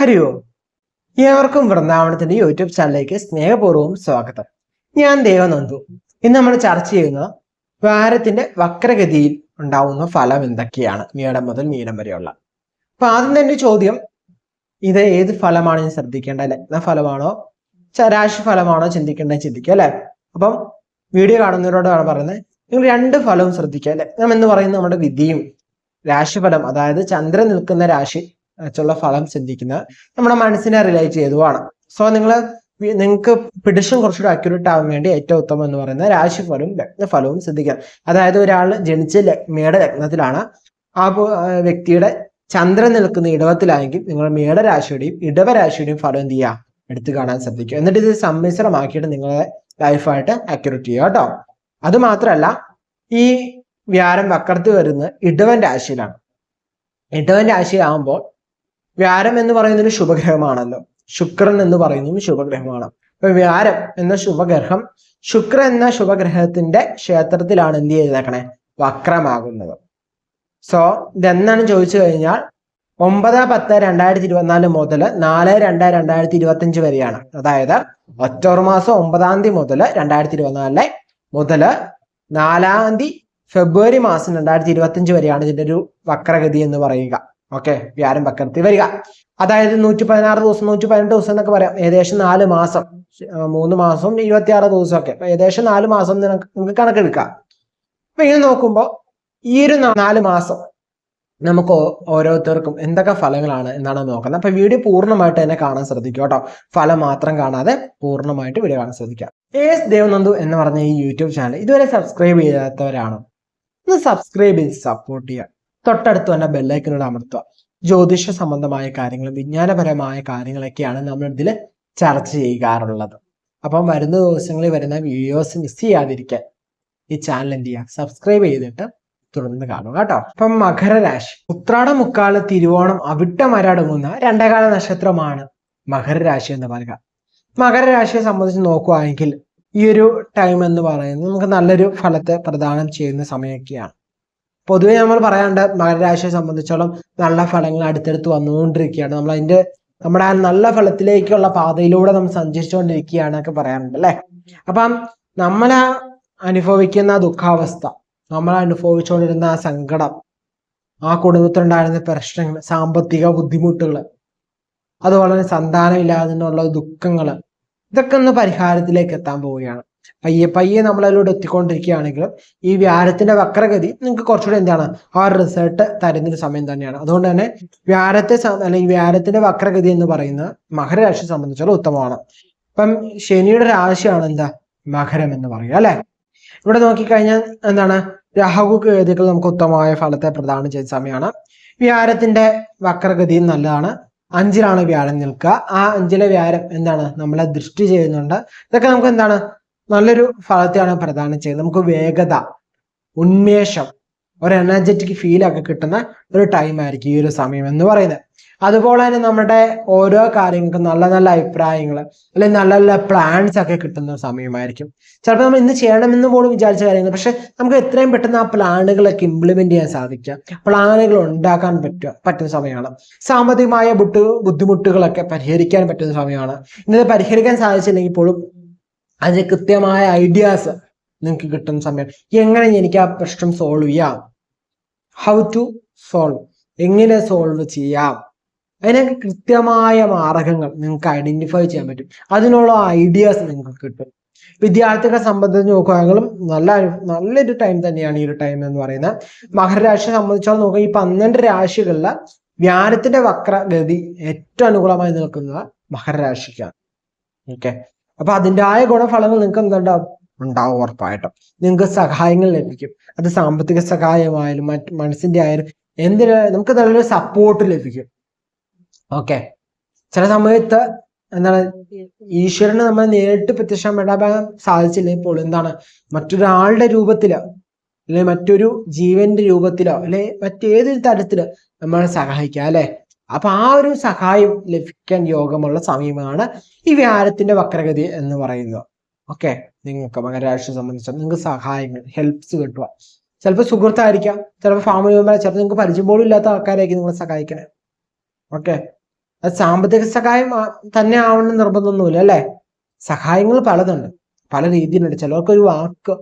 ഹരി ഓം ഏവർക്കും വൃന്ദാവനത്തിന്റെ യൂട്യൂബ് ചാനലിലേക്ക് സ്നേഹപൂർവം സ്വാഗതം. ഞാൻ ദേവനന്ദു. ഇന്ന് നമ്മൾ ചർച്ച ചെയ്യുന്നത് വാരത്തിന്റെ വക്രഗതിയിൽ ഉണ്ടാവുന്ന ഫലം എന്തൊക്കെയാണ്? മീനം മുതൽ മീനം വരെയുള്ള. അപ്പൊ ആദ്യം തന്നെ ചോദ്യം. ഇത് ഏത് ഫലമാണ് ഞാൻ ശ്രദ്ധിക്കേണ്ട ലഗ്ന ഫലമാണോ? രാശി ഫലമാണോ ചിന്തിക്കേണ്ടത് ചിന്തിക്കുക അല്ലെ? അപ്പം വീഡിയോ കാണുന്നവരോടാണ് പറയുന്നത് നിങ്ങൾ രണ്ട് ഫലവും ശ്രദ്ധിക്കുക ലഗ്നം എന്ന് പറയുന്നത് നമ്മുടെ വിധിയും രാശിഫലം അതായത് ചന്ദ്രൻ നിൽക്കുന്ന രാശി വെച്ചുള്ള ഫലം ചിന്തിക്കുന്നത് നമ്മുടെ മനസ്സിനെ റിലേറ്റ് ചെയ്തുമാണ് സോ നിങ്ങൾ നിങ്ങൾക്ക് പിടിഷൻ കുറച്ചുകൂടി അക്യുറേറ്റ് ആവാൻ വേണ്ടി ഏറ്റവും ഉത്തമം എന്ന് പറയുന്നത് രാശിഫലവും ലഗ്നഫലവും ചിന്തിക്കാം അതായത് ഒരാൾ ജനിച്ച ലഗ്നയുടെ ലഗ്നത്തിലാണ്. ആ വ്യക്തിയുടെ ചന്ദ്രൻ നിൽക്കുന്ന ഇടവത്തിലാണെങ്കിൽ നിങ്ങൾ മേടരാശിയുടെയും ഇടവരാശിയുടെയും ഫലം എന്ത് ചെയ്യുക? എടുത്തു കാണാൻ ശ്രദ്ധിക്കുക. എന്നിട്ട് ഇത് സമ്മിശ്രമാക്കിയിട്ട് നിങ്ങളെ ലൈഫായിട്ട് അക്യുറേറ്റ് ചെയ്യുക കേട്ടോ. അത് മാത്രമല്ല ഈ വ്യാരം വക്രത്തിൽ വരുന്ന ഇടവൻ രാശിയിലാണ്. ഇടവൻ രാശിയാകുമ്പോൾ വ്യാരം എന്ന് പറയുന്നത് ഒരു ശുഭഗ്രഹമാണല്ലോ. ശുക്രൻ എന്ന് പറയുന്നതും ശുഭഗ്രഹമാണ്. അപ്പൊ വ്യാരം എന്ന ശുഭഗ്രഹം ശുക്ര എന്ന ശുഭഗ്രഹത്തിന്റെ ക്ഷേത്രത്തിലാണ് എന്ത് ചെയ്തേക്കണേ? വക്രമാകുന്നത്. സോ ഇതെന്നാണ് ചോദിച്ചു കഴിഞ്ഞാൽ ഒമ്പത് പത്ത് രണ്ടായിരത്തി ഇരുപത്തിനാല് മുതൽ നാല് രണ്ട് രണ്ടായിരത്തി ഇരുപത്തി അഞ്ച് വരെയാണ്. അതായത് ഒക്ടോബർ മാസം ഒമ്പതാം തീയതി മുതൽ രണ്ടായിരത്തി ഇരുപത്തിനാലിലെ മുതൽ നാലാം തീയതി ഫെബ്രുവരി മാസം രണ്ടായിരത്തി ഇരുപത്തി അഞ്ച് വരെയാണ് ഇതിന്റെ ഒരു വക്രഗതി എന്ന് പറയുക. ഓക്കെ വ്യാരം വക്രത്തിൽ വരിക അതായത് നൂറ്റി പതിനാറ് ദിവസം നൂറ്റി പതിനെട്ട് ദിവസം എന്നൊക്കെ പറയാം. ഏകദേശം നാല് മാസം. മൂന്ന് മൂന്ന് മാസം ഇരുപത്തിയാറ് ദിവസമൊക്കെ. അപ്പൊ ഏകദേശം നാല് മാസം നിങ്ങൾക്ക് കണക്കെടുക്കാം. അപ്പൊ ഇനി നോക്കുമ്പോൾ ഈ ഒരു നാല് മാസം നമുക്ക് ഓരോരുത്തർക്കും എന്തൊക്കെ ഫലങ്ങളാണ് എന്നാണ് നോക്കുന്നത്. അപ്പൊ വീഡിയോ പൂർണമായിട്ട് തന്നെ കാണാൻ ശ്രദ്ധിക്കുക കേട്ടോ. ഫലം മാത്രം കാണാതെ പൂർണമായിട്ട് വീഡിയോ കാണാൻ ശ്രദ്ധിക്കുക. എസ് ദേവനന്ദു എന്ന് പറഞ്ഞ ഈ യൂട്യൂബ് ചാനൽ ഇതുവരെ സബ്സ്ക്രൈബ് ചെയ്യാത്തവരാണ് ഒന്ന് സബ്സ്ക്രൈബ് ചെയ്ത് സപ്പോർട്ട് ചെയ്യുക. തൊട്ടടുത്ത് തന്നെ ബെല്ലൈക്കനോട് അമർത്തുക. ജ്യോതിഷ സംബന്ധമായ കാര്യങ്ങളും വിജ്ഞാനപരമായ കാര്യങ്ങളൊക്കെയാണ് നമ്മൾ ഇതിൽ ചർച്ച ചെയ്യാറുള്ളത്. അപ്പം വരുന്ന ദിവസങ്ങളിൽ വരുന്ന വീഡിയോസ് മിസ് ചെയ്യാതിരിക്കാൻ ഈ ചാനൽ എന്ത് ചെയ്യുക? സബ്സ്ക്രൈബ് ചെയ്തിട്ട് തുടർന്ന് കാണുക കേട്ടോ. അപ്പം മകരരാശി ഉത്രാട മുക്കാൽ തിരുവോണം അവിട്ടമരടങ്ങുന്ന രണ്ടകാല നക്ഷത്രമാണ് മകരരാശി എന്ന് പറയുക. മകരരാശിയെ സംബന്ധിച്ച് നോക്കുകയാണെങ്കിൽ ഈ ഒരു ടൈം എന്ന് പറയുന്നത് നമുക്ക് നല്ലൊരു ഫലത്തെ പ്രദാനം ചെയ്യുന്ന സമയമൊക്കെയാണ്. പൊതുവെ നമ്മൾ പറയാണ്ട് മകരരാശിയെ സംബന്ധിച്ചോളം നല്ല ഫലങ്ങൾ അടുത്തടുത്ത് വന്നുകൊണ്ടിരിക്കുകയാണ്. നമ്മൾ അതിന്റെ നമ്മുടെ ആ നല്ല ഫലത്തിലേക്കുള്ള പാതയിലൂടെ നമ്മൾ സഞ്ചരിച്ചുകൊണ്ടിരിക്കുകയാണ് ഒക്കെ പറയാറുണ്ട് അല്ലെ? അപ്പം നമ്മൾ അനുഭവിക്കുന്ന ദുഃഖാവസ്ഥ നമ്മൾ അനുഭവിച്ചുകൊണ്ടിരുന്ന ആ സങ്കടം ആ കുടുംബത്തിലുണ്ടായിരുന്ന പ്രശ്നങ്ങൾ സാമ്പത്തിക ബുദ്ധിമുട്ടുകൾ അതുപോലെ തന്നെ സന്താനമില്ലാതിനുള്ള ദുഃഖങ്ങൾ ഇതൊക്കെ ഒന്ന് പരിഹാരത്തിലേക്ക് എത്താൻ പോവുകയാണ്. പയ്യെ പയ്യെ നമ്മളതിലൂടെ എത്തിക്കൊണ്ടിരിക്കുകയാണെങ്കിലും ഈ വ്യാരത്തിന്റെ വക്രഗതി നിങ്ങൾക്ക് കുറച്ചുകൂടി എന്താണ്? ആ റിസൾട്ട് തരുന്നൊരു സമയം തന്നെയാണ്. അതുകൊണ്ട് തന്നെ വ്യാരത്തെ അല്ലെങ്കിൽ വ്യാരത്തിന്റെ വക്രഗതി എന്ന് പറയുന്നത് മകരരാശിയെ സംബന്ധിച്ചുള്ള ഉത്തമമാണ്. ഇപ്പം ശനിയുടെ രാശിയാണ് എന്താ? മകരം എന്ന് പറയുക അല്ലെ? ഇവിടെ നോക്കിക്കഴിഞ്ഞാൽ എന്താണ്? രാഹു കേതുക്കൾ നമുക്ക് ഉത്തമമായ ഫലത്തെ പ്രദാനം ചെയ്ത സമയമാണ്. വ്യാരത്തിന്റെ വക്രഗതി നല്ലതാണ്. അഞ്ചിലാണ് വ്യാഴം നിൽക്കുക. ആ അഞ്ചിലെ വ്യാരം എന്താണ്? നമ്മളെ ദൃഷ്ടി ചെയ്യുന്നുണ്ട്. ഇതൊക്കെ നമുക്ക് എന്താണ്? നല്ലൊരു ഫലത്തെയാണ് പ്രദാനം ചെയ്യുന്നത്. നമുക്ക് വേഗത ഉന്മേഷം ഒരു എനർജറ്റിക് ഫീൽ ഒക്കെ കിട്ടുന്ന ഒരു ടൈം ആയിരിക്കും ഈ ഒരു സമയം എന്ന് പറയുന്നത്. അതുപോലെ തന്നെ നമ്മുടെ ഓരോ കാര്യങ്ങൾക്കും നല്ല നല്ല അഭിപ്രായങ്ങൾ അല്ലെങ്കിൽ നല്ല നല്ല പ്ലാൻസ് ഒക്കെ കിട്ടുന്ന സമയമായിരിക്കും. ചിലപ്പോൾ നമ്മൾ ഇന്ന് ചെയ്യണമെന്ന് പോലും വിചാരിച്ച കാര്യങ്ങൾ പക്ഷെ നമുക്ക് എത്രയും പെട്ടെന്ന് ആ പ്ലാനുകളൊക്കെ ഇംപ്ലിമെന്റ് ചെയ്യാൻ സാധിക്കുക. പ്ലാനുകൾ ഉണ്ടാക്കാൻ പറ്റുക പറ്റുന്ന സമയമാണ്. സാമ്പത്തികമായ ബുദ്ധിമുട്ടുകളൊക്കെ പരിഹരിക്കാൻ പറ്റുന്ന സമയമാണ്. ഇന്നത് പരിഹരിക്കാൻ സാധിച്ചില്ലെങ്കിൽ പോലും അതിന് കൃത്യമായ ഐഡിയാസ് നിങ്ങൾക്ക് കിട്ടുന്ന സമയം. എങ്ങനെ എനിക്ക് ആ പ്രശ്നം സോൾവ് ചെയ്യാം? ഹൗ ടു സോൾവ് എങ്ങനെ സോൾവ് ചെയ്യാം? അതിനൊക്കെ കൃത്യമായ മാർഗങ്ങൾ നിങ്ങൾക്ക് ഐഡന്റിഫൈ ചെയ്യാൻ പറ്റും. അതിനുള്ള ഐഡിയാസ് നിങ്ങൾക്ക് കിട്ടും. വിദ്യാർത്ഥികളെ സംബന്ധിച്ച് നോക്കുകയാണെങ്കിലും നല്ല നല്ലൊരു ടൈം തന്നെയാണ് ഈ ഒരു ടൈം എന്ന് പറയുന്നത്. മകരരാശിയെ സംബന്ധിച്ചോളം നോക്കുക ഈ പന്ത്രണ്ട് രാശികളിലെ വ്യാനത്തിന്റെ വക്രഗതി ഏറ്റവും അനുകൂലമായി നിൽക്കുന്നത് മകരരാശിക്കാണ് ഓക്കെ അപ്പൊ അതിന്റെതായ ഗുണഫലങ്ങൾ നിങ്ങൾക്ക് എന്തുണ്ടാവും ഉണ്ടാവും ഉറപ്പായിട്ടും. നിങ്ങൾക്ക് സഹായങ്ങൾ ലഭിക്കും. അത് സാമ്പത്തിക സഹായമായാലും മറ്റ് മനസ്സിന്റെ ആയാലും എന്തിന് നമുക്ക് നല്ലൊരു സപ്പോർട്ട് ലഭിക്കും. ഓക്കെ ചില സമയത്ത് എന്താണ് ഈശ്വരനെ നമ്മൾ നേരിട്ട് പ്രത്യക്ഷം പ്രത്യക്ഷപ്പെടാൻ സാധിച്ചില്ലെങ്കിൽ ഇപ്പോൾ? എന്താണ് മറ്റൊരാളുടെ രൂപത്തിലോ അല്ലെ മറ്റൊരു ജീവന്റെ രൂപത്തിലോ അല്ലെ മറ്റേതൊരു തരത്തിൽ നമ്മളെ സഹായിക്കാം അല്ലെ? അപ്പൊ ആ ഒരു സഹായം ലഭിക്കാൻ യോഗമുള്ള സമയമാണ് ഈ വ്യാഴത്തിന്റെ വക്രഗതി എന്ന് പറയുന്നത്. ഓക്കെ നിങ്ങൾക്ക് മകരാശിയെ സംബന്ധിച്ച് നിങ്ങൾക്ക് സഹായങ്ങൾ ഹെൽപ്സ് കിട്ടുക. ചിലപ്പോൾ സുഹൃത്തായിരിക്കാം ചിലപ്പോൾ ഫാമിലി മെമ്പർ ചിലപ്പോൾ നിങ്ങൾക്ക് പരിചയം പോലും ഇല്ലാത്ത ആൾക്കാരായിരിക്കും നിങ്ങളെ സഹായിക്കണേ. ഓക്കെ അത് സാമ്പത്തിക സഹായം തന്നെ ആവണം നിർബന്ധമൊന്നുമില്ല അല്ലേ? സഹായങ്ങൾ പലതുണ്ട്. പല രീതിയിലുണ്ട്. ചിലർക്ക് ഒരു വാക്ക്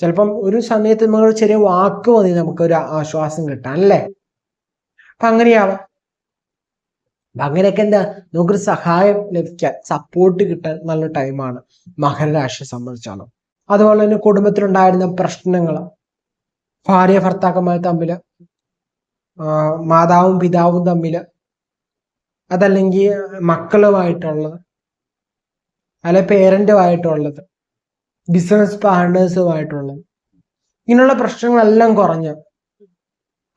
ചിലപ്പം ഒരു സമയത്ത് നമ്മൾ ചെറിയ വാക്ക് മതി നമുക്ക് ഒരു ആശ്വാസം കിട്ടാൻ അല്ലേ? അപ്പൊ അങ്ങനെയാവാം. അങ്ങനെയൊക്കെ എന്താ നമുക്കൊരു സഹായം ലഭിക്കാൻ സപ്പോർട്ട് കിട്ടാൻ നല്ല ടൈമാണ് മകരരാശിയെ സംബന്ധിച്ചാണ്. അതുപോലെ തന്നെ കുടുംബത്തിലുണ്ടായിരുന്ന പ്രശ്നങ്ങൾ ഭാര്യ ഭർത്താക്കന്മാർ തമ്മിൽ മാതാവും പിതാവും തമ്മിൽ അതല്ലെങ്കിൽ മക്കളുമായിട്ടുള്ളത് അല്ലെ പേരന്റുമായിട്ടുള്ളത് ബിസിനസ് പാർട്ട്നേഴ്സുമായിട്ടുള്ളത് ഇങ്ങനെയുള്ള പ്രശ്നങ്ങളെല്ലാം കുറഞ്ഞ്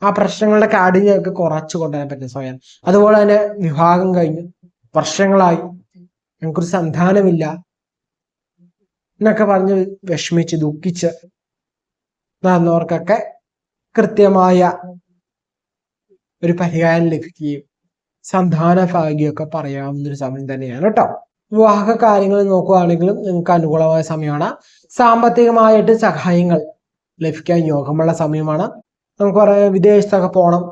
ആ പ്രശ്നങ്ങളുടെ കാഠിന്യമൊക്കെ കുറച്ചു കൊണ്ടുവരാൻ പറ്റും സ്വയം അതുപോലെ തന്നെ വിവാഹം കഴിഞ്ഞു വർഷങ്ങളായി ഞങ്ങൾക്കൊരു സന്താനമില്ല എന്നൊക്കെ പറഞ്ഞ് വിഷമിച്ച് ദുഃഖിച്ച് നടന്നവർക്കൊക്കെ കൃത്യമായ ഒരു പരിഹാരം ലഭിക്കുകയും സന്താന ഭാഗ്യമൊക്കെ പറയാവുന്ന ഒരു സമയം തന്നെയാണ് കേട്ടോ. വിവാഹ കാര്യങ്ങൾ നോക്കുകയാണെങ്കിലും നിങ്ങൾക്ക് അനുകൂലമായ സമയമാണ്. സാമ്പത്തികമായിട്ട് സഹായങ്ങൾ ലഭിക്കാൻ യോഗമുള്ള സമയമാണ്. നമുക്ക് പറയാം വിദേശത്തൊക്കെ പോകണം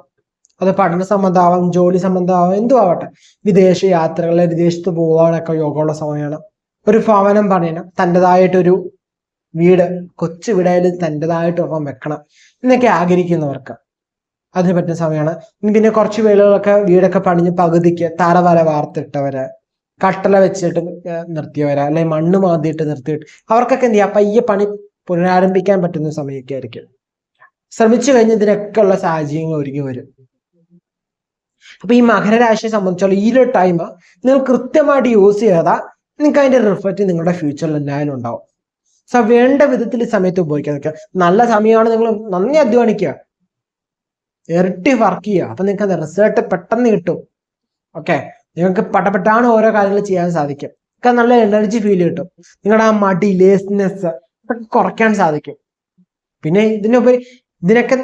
അത് പഠന സംബന്ധമാവാം ജോലി സംബന്ധമാവാം എന്തും ആവട്ടെ വിദേശ യാത്രകൾ വിദേശത്ത് പോകാനൊക്കെ യോഗമുള്ള സമയമാണ്. ഒരു ഭവനം പണിയണം. തന്റെതായിട്ടൊരു വീട് കൊച്ചു വീടായാലും തന്റെതായിട്ട് ഒപ്പം വെക്കണം എന്നൊക്കെ ആഗ്രഹിക്കുന്നവർക്ക് അതിന് പറ്റുന്ന സമയമാണ്. പിന്നെ കുറച്ച് വീടുകളൊക്കെ വീടൊക്കെ പണിഞ്ഞ് പകുതിക്ക് തറവര വാർത്തിട്ടവര് കട്ടല വെച്ചിട്ട് നിർത്തിയവര് അല്ലെങ്കിൽ മണ്ണ് മാന്തിയിട്ട് നിർത്തിയിട്ട് അവർക്കൊക്കെ എന്ത് ചെയ്യാം? പയ്യെ പണി പുനരാരംഭിക്കാൻ പറ്റുന്ന സമയമൊക്കെ ആയിരിക്കും. ശ്രമിച്ചു കഴിഞ്ഞ് ഇതിനൊക്കെ ഉള്ള സാഹചര്യങ്ങൾ ഒരുങ്ങി വരും. അപ്പൊ ഈ മകരരാശിയെ സംബന്ധിച്ചോളം ഈ ഒരു ടൈം നിങ്ങൾ കൃത്യമായിട്ട് യൂസ് ചെയ്താൽ നിങ്ങൾക്ക് അതിന്റെ റിഫ്ലക്റ്റ് നിങ്ങളുടെ ഫ്യൂച്ചറിൽ എന്തായാലും ഉണ്ടാവും. സോ വേണ്ട വിധത്തിൽ സമയത്ത് ഉപയോഗിക്കാൻ നിൽക്കുക. നല്ല സമയമാണ് നിങ്ങൾ നന്ദി അധ്വാനിക്കുക. ഇരട്ടി വർക്ക് ചെയ്യുക. അപ്പൊ നിങ്ങൾക്ക് അത് റിസൾട്ട് പെട്ടെന്ന് കിട്ടും. ഓക്കെ നിങ്ങൾക്ക് പട്ടപ്പെട്ടാണ് ഓരോ കാര്യങ്ങൾ ചെയ്യാൻ സാധിക്കും. ഒക്കെ നല്ല എനർജി ഫീൽ കിട്ടും. നിങ്ങളുടെ ആ മടി ലേസ്നെസ് ഒക്കെ കുറയ്ക്കാൻ സാധിക്കും. പിന്നെ ഇതിനുപരി ഇതിനൊക്കെ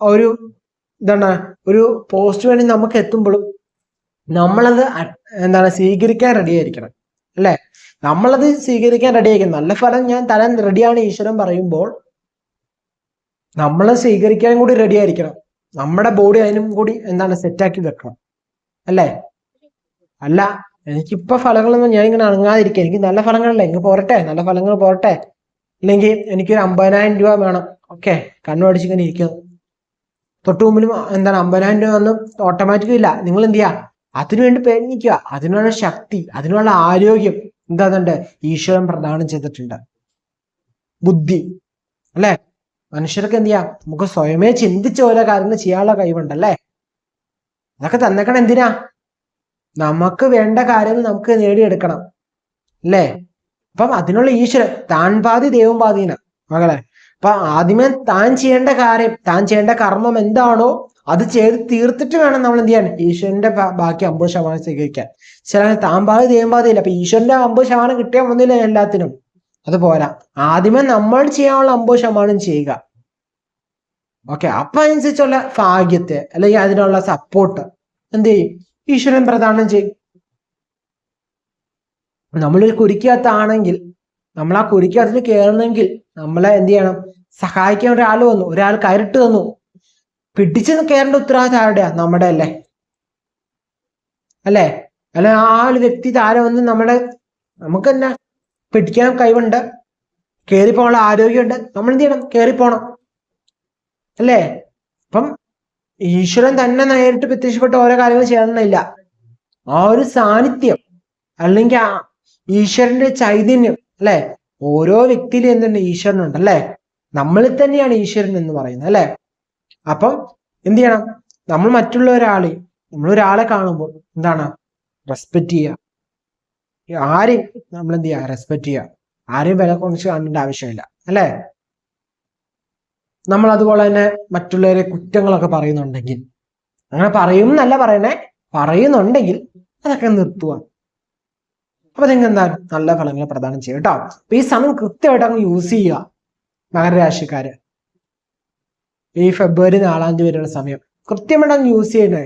ഒരു എന്താണ് ഒരു പോസ്റ്റ് വേണ്ടി നമുക്ക് എത്തുമ്പോഴും നമ്മളത് എന്താണ് സ്വീകരിക്കാൻ റെഡി ആയിരിക്കണം അല്ലേ? നമ്മളത് സ്വീകരിക്കാൻ റെഡി ആയിരിക്കണം. നല്ല ഫലം ഞാൻ തരാൻ റെഡിയാണ് ഈശ്വരൻ പറയുമ്പോൾ നമ്മൾ സ്വീകരിക്കാൻ കൂടി റെഡി ആയിരിക്കണം. നമ്മുടെ ബോഡി അതിനും കൂടി എന്താണ് സെറ്റാക്കി വെക്കണം അല്ലേ? അല്ല എനിക്കിപ്പോ ഫലങ്ങളൊന്നും ഞാൻ ഇങ്ങനെ അണങ്ങാതിരിക്കുക എനിക്ക് നല്ല ഫലങ്ങളല്ലേ? ഇങ്ങ് പോരട്ടെ നല്ല ഫലങ്ങൾ പോരട്ടെ. ഇല്ലെങ്കിൽ എനിക്കൊരു അമ്പതിനായിരം രൂപ വേണം. ഓക്കെ. കണ്ണു ഇങ്ങനെ ഇരിക്കുന്നു തൊട്ടു മുമ്പിലും എന്താണ് അമ്പതിനായിരം രൂപ ഒന്നും ഓട്ടോമാറ്റിക് ഇല്ല. നിങ്ങൾ എന്ത് ചെയ്യുക അതിനുവേണ്ടി പ്രയത്നിക്കുക. അതിനുള്ള ശക്തി അതിനുള്ള ആരോഗ്യം എന്താന്നുണ്ട്? ഈശ്വരൻ പ്രദാനം ചെയ്തിട്ടുണ്ട്. ബുദ്ധി. അല്ലേ? മനുഷ്യർക്ക് എന്ത് ചെയ്യാം? നമുക്ക് സ്വയമേ ചിന്തിച്ച് ഓരോ കാര്യങ്ങൾ ചെയ്യാനുള്ള കഴിവുണ്ടല്ലേ? അതൊക്കെ തന്നേക്കണം എന്തിനാ? നമുക്ക് വേണ്ട കാര്യങ്ങൾ നമുക്ക് നേടിയെടുക്കണം. അല്ലേ? അപ്പം അതിനുള്ള ഈശ്വരൻ താൻ പാതി ദൈവം പാതീന മകളെ അപ്പൊ ആദ്യമേ താൻ ചെയ്യേണ്ട കാര്യം താൻ ചെയ്യേണ്ട കർമ്മം എന്താണോ അത് ചെയ്ത് തീർത്തിട്ട് വേണം നമ്മൾ എന്ത് ചെയ്യാൻ. ഈശ്വരന്റെ ബാക്കി അമ്പത് ശതമാനം സ്വീകരിക്കാൻ. ചില താൻ പാതി ദൈവം പാതിയില്ല അപ്പൊ ഈശ്വരന്റെ അമ്പത് ശതമാനം കിട്ടിയാൽ വന്നില്ല എല്ലാത്തിനും. അത് പോരാ. ആദ്യമേ നമ്മൾ ചെയ്യാനുള്ള അമ്പത് ശതമാനം ചെയ്യുക. ഓക്കെ അപ്പൊ അതിനനുസരിച്ചുള്ള ഭാഗ്യത്തെ അല്ലെങ്കിൽ അതിനുള്ള സപ്പോർട്ട് എന്ത് ചെയ്യും? ഈശ്വരൻ പ്രദാനം ചെയ്യും. നമ്മൾ കുരിക്കകത്താണെങ്കിൽ നമ്മൾ ആ കുരിക്കകത്തിന് കയറണമെങ്കിൽ നമ്മളെ എന്ത് ചെയ്യണം? സഹായിക്കാൻ ഒരാൾ വന്നു. ഒരാൾ കയറിട്ട് തന്നു. പിടിച്ച് കയറേണ്ട ഉത്തരവാദിത്തം ആരുടെയാ? നമ്മുടെ അല്ലേ? അല്ലേ? അല്ല ആ ഒരു വ്യക്തി താരം വന്ന് നമ്മുടെ നമുക്ക് തന്നെ പിടിക്കാൻ കഴിവുണ്ട്. കയറിപ്പോകാനുള്ള ആരോഗ്യമുണ്ട്. നമ്മൾ എന്ത് ചെയ്യണം? കയറിപ്പോണം അല്ലേ? അപ്പം ഈശ്വരൻ തന്നെ നേരിട്ട് പ്രത്യക്ഷപ്പെട്ട് ഓരോ കാര്യങ്ങൾ ചെയ്യണമെന്നില്ല ആ ഒരു സാന്നിധ്യം അല്ലെങ്കിൽ ഈശ്വരന്റെ ചൈതന്യം അല്ലെ? ഓരോ വ്യക്തിയിലും എന്തുണ്ട്? ഈശ്വരനുണ്ട് അല്ലെ? നമ്മളിൽ തന്നെയാണ് ഈശ്വരൻ എന്ന് പറയുന്നത് അല്ലെ? അപ്പം എന്ത് ചെയ്യണം? നമ്മൾ മറ്റുള്ള ഒരാളെ നമ്മൾ ഒരാളെ കാണുമ്പോൾ എന്താണ്? റെസ്പെക്ട് ചെയ്യുക. ആരെയും നമ്മൾ എന്ത് ചെയ്യുക? റെസ്പെക്ട് ചെയ്യുക. ആരെയും വില കുറച്ച് കാണേണ്ട ആവശ്യമില്ല അല്ലെ? നമ്മൾ അതുപോലെ തന്നെ മറ്റുള്ളവരെ കുറ്റങ്ങളൊക്കെ പറയുന്നുണ്ടെങ്കിൽ അങ്ങനെ പറയും എന്നല്ല പറയണേ പറയുന്നുണ്ടെങ്കിൽ അതൊക്കെ നിർത്തുക. അപ്പൊ നിങ്ങൾ എന്താ നല്ല ഫലങ്ങൾ പ്രദാനം ചെയ്യും കേട്ടോ. അപ്പൊ ഈ സമയം കൃത്യമായിട്ട് അങ്ങ് യൂസ് ചെയ്യുക. മകരരാശിക്കാര്. ഈ ഫെബ്രുവരി നാലാം തീയതി വരെയുള്ള സമയം. കൃത്യമായിട്ട് അങ്ങ് യൂസ് ചെയ്യണേ.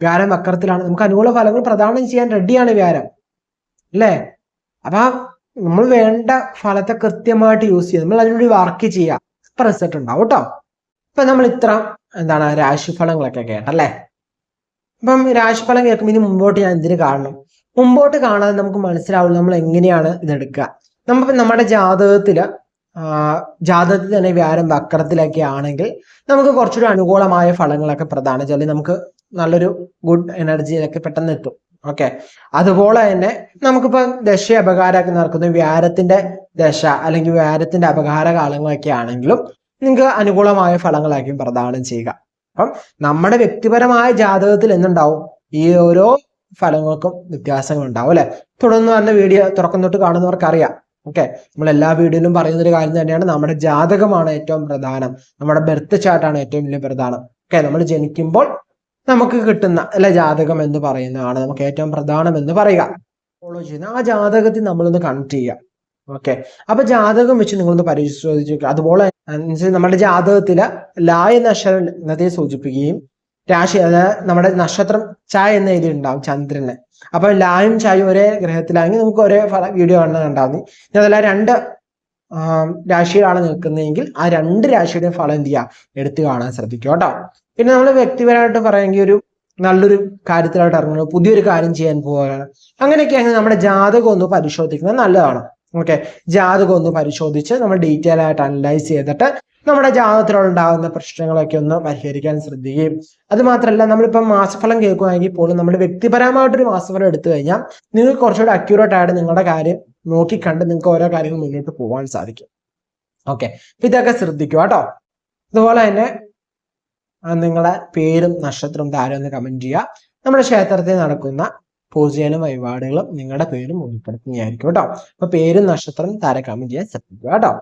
വ്യാരം വക്രത്തിലാണ്. നമുക്ക് അനുകൂല ഫലങ്ങൾ പ്രദാനം ചെയ്യാൻ റെഡിയാണ് വ്യാരം അല്ലേ? അപ്പൊ നമ്മൾ വേണ്ട ഫലത്തെ കൃത്യമായിട്ട് യൂസ് ചെയ്യുക. നമ്മൾ അതിനുവേണ്ടി വർക്ക് ചെയ്യുക. ഇപ്പൊ റിസൾട്ട് ഉണ്ടാവും കേട്ടോ. ഇപ്പൊ നമ്മൾ ഇത്ര എന്താണ് രാശിഫലങ്ങളൊക്കെ കേട്ടല്ലേ? അപ്പം രാശിഫലം കേൾക്കുമ്പോൾ ഇനി മുമ്പോട്ട് ഞാൻ എന്തിനു കാണണം? മുമ്പോട്ട് കാണാതെ നമുക്ക് മനസ്സിലാവുള്ളൂ നമ്മൾ എങ്ങനെയാണ് ഇതെടുക്കുക. നമുക്ക് നമ്മുടെ ജാതകത്തിൽ ജാതകത്തിൽ തന്നെ വ്യാരം വക്രത്തിലൊക്കെ ആണെങ്കിൽ നമുക്ക് കുറച്ചൊരു അനുകൂലമായ ഫലങ്ങളൊക്കെ പ്രധാന ചൊല്ലി നമുക്ക് നല്ലൊരു ഗുഡ് എനർജിയിലൊക്കെ പെട്ടെന്ന് എത്തും. ഓക്കെ അതുപോലെ തന്നെ നമുക്കിപ്പോൾ ദശ അപകാരമൊക്കെ നടക്കുന്ന. വ്യാരത്തിന്റെ ദശ അല്ലെങ്കിൽ വ്യാരത്തിന്റെ അപകാര കാലങ്ങളൊക്കെ ആണെങ്കിലും നിങ്ങൾക്ക് അനുകൂലമായ ഫലങ്ങളായിരിക്കും പ്രദാനം ചെയ്യുക. അപ്പം നമ്മുടെ വ്യക്തിപരമായ ജാതകത്തിൽ എന്തുണ്ടാവും? ഈ ഓരോ ഫലങ്ങൾക്കും വ്യത്യാസങ്ങൾ ഉണ്ടാവും അല്ലെ? തുടർന്ന് പറഞ്ഞ വീഡിയോ തുറക്കം തൊട്ട് കാണുന്നവർക്ക് അറിയാം ഓക്കെ? നമ്മൾ എല്ലാ വീഡിയോയിലും പറയുന്ന ഒരു കാര്യം തന്നെയാണ് നമ്മുടെ ജാതകമാണ് ഏറ്റവും പ്രധാനം നമ്മുടെ ബർത്ത് ചാർട്ടാണ് ഏറ്റവും വലിയ പ്രധാനം ഓക്കെ? നമ്മൾ ജനിക്കുമ്പോൾ നമുക്ക് കിട്ടുന്ന അല്ലെ ജാതകം എന്ന് പറയുന്നതാണ് നമുക്ക് ഏറ്റവും പ്രധാനം എന്ന് പറയുക. ഫോളോ ചെയ്യുന്ന ആ ജാതകത്തിൽ നമ്മളൊന്ന് കണക്ട് ചെയ്യുക ഓക്കെ? അപ്പൊ ജാതകം വെച്ച് നിങ്ങളൊന്ന് പരിശോധിച്ച് അതുപോലെ നമ്മുടെ ജാതകത്തിലെ ലായ നക്ഷത്രത്തെ സൂചിപ്പിക്കുകയും രാശി അതായത് നമ്മുടെ നക്ഷത്രം ചായ എന്ന ഇതിൽ ഉണ്ടാവും ചന്ദ്രന്. അപ്പൊ ലായും ചായും ഒരേ ഗ്രഹത്തിലാണെങ്കിൽ നമുക്ക് ഒരേ വീഡിയോ കാണുന്നത് കണ്ടാവും ഇനി അതല്ല രണ്ട് രാശികളാണ് നിൽക്കുന്നതെങ്കിൽ ആ രണ്ട് രാശിയുടെ ഫലം എന്ത് ചെയ്യുക? എടുത്തു കാണാൻ ശ്രദ്ധിക്കുക കേട്ടോ. പിന്നെ നമ്മൾ വ്യക്തിപരമായിട്ട് പറയുമെങ്കിൽ ഒരു നല്ലൊരു കാര്യത്തിലായിട്ട് ഇറങ്ങുന്നു പുതിയൊരു കാര്യം ചെയ്യാൻ പോവുകയാണ്. അങ്ങനെയൊക്കെയാണെങ്കിൽ നമ്മുടെ ജാതകം ഒന്ന് പരിശോധിക്കുന്നത് നല്ലതാണ്. ഓക്കെ? ജാതകം ഒന്ന് പരിശോധിച്ച് നമ്മൾ ഡീറ്റെയിൽ ആയിട്ട് അനലൈസ് ചെയ്തിട്ട് നമ്മുടെ ജാതകത്തിലുണ്ടാകുന്ന പ്രശ്നങ്ങളൊക്കെ ഒന്ന് പരിഹരിക്കാൻ ശ്രദ്ധിക്കുകയും അത് മാത്രമല്ല നമ്മളിപ്പം മാസഫലം കേൾക്കുകയാണെങ്കിൽ പോലും നമ്മൾ വ്യക്തിപരമായിട്ടൊരു മാസഫലം എടുത്തു കഴിഞ്ഞാൽ നിങ്ങൾക്ക് കുറച്ചുകൂടി അക്യൂറേറ്റ് ആയിട്ട് നിങ്ങളുടെ കാര്യം നോക്കിക്കണ്ട് നിങ്ങൾക്ക് ഓരോ കാര്യങ്ങൾ മുന്നോട്ട് പോകാൻ സാധിക്കും. ഓക്കെ ഇതൊക്കെ ശ്രദ്ധിക്കുക കേട്ടോ. അതുപോലെ തന്നെ നിങ്ങളെ നിങ്ങളുടെ പേരും നക്ഷത്രവും താരം ഒന്ന് കമന്റ് ചെയ്യുക. നമ്മുടെ ക്ഷേത്രത്തിൽ നടക്കുന്ന പൂജയിലും വഴിപാടുകളും നിങ്ങളുടെ പേരും ഉൾപ്പെടുത്തുന്നതായിരിക്കും കേട്ടോ. അപ്പൊ പേരും നക്ഷത്രം താരം കമന്റ് ചെയ്യാൻ ശ്രദ്ധിക്കുക കേട്ടോ.